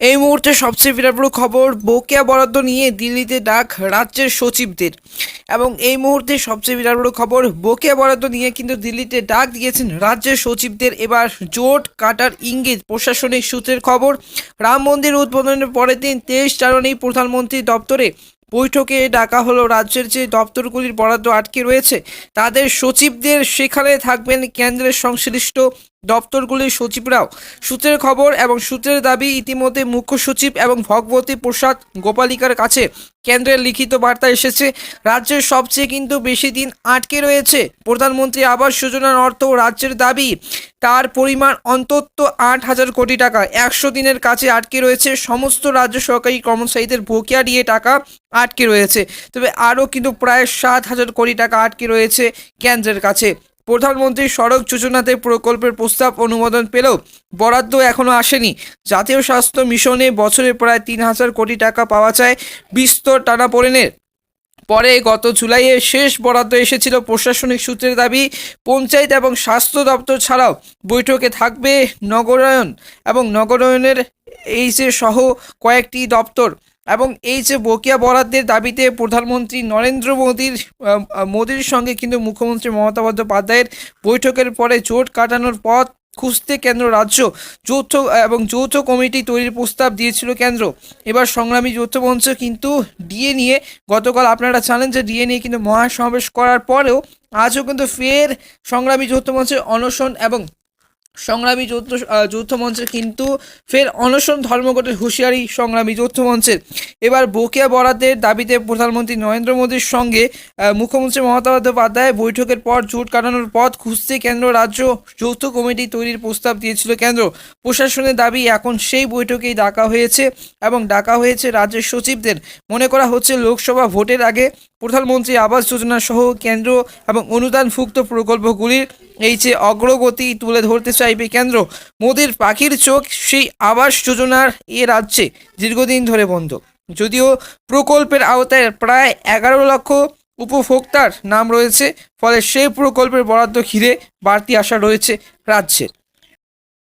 এই মুহূর্তে সবচেয়ে বিরাট বড় খবর, বকেয়া বরাদ্দ নিয়ে দিল্লিতে ডাক রাজ্যের সচিবদের। এবং এই মুহূর্তে সবচেয়ে বিরাট বড় খবর, বকেয়া বরাদ্দ নিয়ে কিন্তু দিল্লিতে ডাক দিয়েছেন রাজ্যের সচিবদের। এবার জোট কাটার ইঙ্গিত, প্রশাসনিক সূত্রের খবর, রাম মন্দির উদ্বোধনের পরের দিন তেইশ জানুয়ারি প্রধানমন্ত্রী দপ্তরে বৈঠকে ডাকা হলো রাজ্যের যে দপ্তরগুলির বরাদ্দ আটকে রয়েছে, তাদের সচিবদের সেখানে থাকবেন কেন্দ্রের সংশ্লিষ্ট দপ্তরগুলির সচিবরাও সূত্রের খবর এবং সূত্রের দাবি ইতিমধ্যে মুখ্য সচিব এবং ভগবতী প্রসাদ গোপালিকার কাছে কেন্দ্রের লিখিত বার্তা এসেছে। রাজ্যের সবচেয়ে কিন্তু বেশি দিন আটকে রয়েছে। প্রধানমন্ত্রী আবাস যোজনার অর্থ রাজ্যের দাবি, তার পরিমাণ অন্তত আট হাজার কোটি টাকা। একশো দিনের কাছে আটকে রয়েছে। সমস্ত রাজ্য সরকারি কর্মচারীদের বকেয়া দিয়ে টাকা আটকে রয়েছে। তবে আরও কিন্তু প্রায় সাত হাজার কোটি টাকা আটকে রয়েছে কেন্দ্রের কাছে। প্রধানমন্ত্রী সড়ক যোজনাতে প্রকল্পের প্রস্তাব অনুমোদন পেলেও বরাদ্দ এখনও আসেনি। জাতীয় স্বাস্থ্য মিশনে বছরে প্রায় তিন হাজার কোটি টাকা পাওয়া যায় বিস্তর টানাপোড়েনের। পরে গত জুলাইয়ে শেষ বরাদ্দ এসেছিল প্রশাসনিক সূত্রের দাবি, পঞ্চায়েত এবং স্বাস্থ্য দপ্তর ছাড়াও বৈঠকে থাকবে নগরায়ন এবং নগরায়নের এই যে সহ কয়েকটি দপ্তর। এবং এই যে বকেয়া বরাদ্দের দাবিতে প্রধানমন্ত্রী নরেন্দ্র মোদীর মোদীর সঙ্গে কিন্তু মুখ্যমন্ত্রী মমতা বন্দ্যোপাধ্যায়ের বৈঠকের পরে জোট কাটানোর পথ খুঁজতে কেন্দ্র রাজ্য যৌথ এবং যৌথ কমিটি তৈরির প্রস্তাব দিয়েছিল কেন্দ্র। এবার সংগ্রামী যৌথ মঞ্চ কিন্তু ডিএ নিয়ে গতকাল আপনারা জানেন যে ডিএ নিয়ে কিন্তু মহাসমাবেশ করার পরেও আজও কিন্তু ফের সংগ্রামী যৌথ মঞ্চের অনশন এবং সংগ্রামী যৌথ যৌথ মঞ্চের কিন্তু ফের অনশন ধর্মঘটের হুঁশিয়ারি সংগ্রামী যৌথ মঞ্চের। এবার বকেয়া বরাদ্দের দাবিতে প্রধানমন্ত্রী নরেন্দ্র মোদীর সঙ্গে মুখ্যমন্ত্রী মমতা বন্দ্যোপাধ্যায় বৈঠকের পর জোট কাটানোর পথ খুঁজতে কেন্দ্র, রাজ্য যৌথ কমিটি তৈরির প্রস্তাব দিয়েছিল কেন্দ্র। প্রশাসনের দাবি এখন সেই বৈঠকেই ডাকা হয়েছে এবং ডাকা হয়েছে রাজ্যের সচিবদের। মনে করা হচ্ছে লোকসভা ভোটের আগে প্রধানমন্ত্রী আবাস যোজনা সহ কেন্দ্র এবং অনুদানভুক্ত প্রকল্পগুলির এই যে অগ্রগতি তুলে ধরতে চাইবে কেন্দ্র, মোদীর পাখির চোখ সেই আবাস যোজনার এ রাজ্যে দীর্ঘদিন ধরে বন্ধ। যদিও প্রকল্পের আওতায় প্রায় এগারো লক্ষ উপভোক্তার নাম রয়েছে, ফলে সেই প্রকল্পের বরাদ্দ ঘিরে বাড়তি আশা রয়েছে রাজ্যের।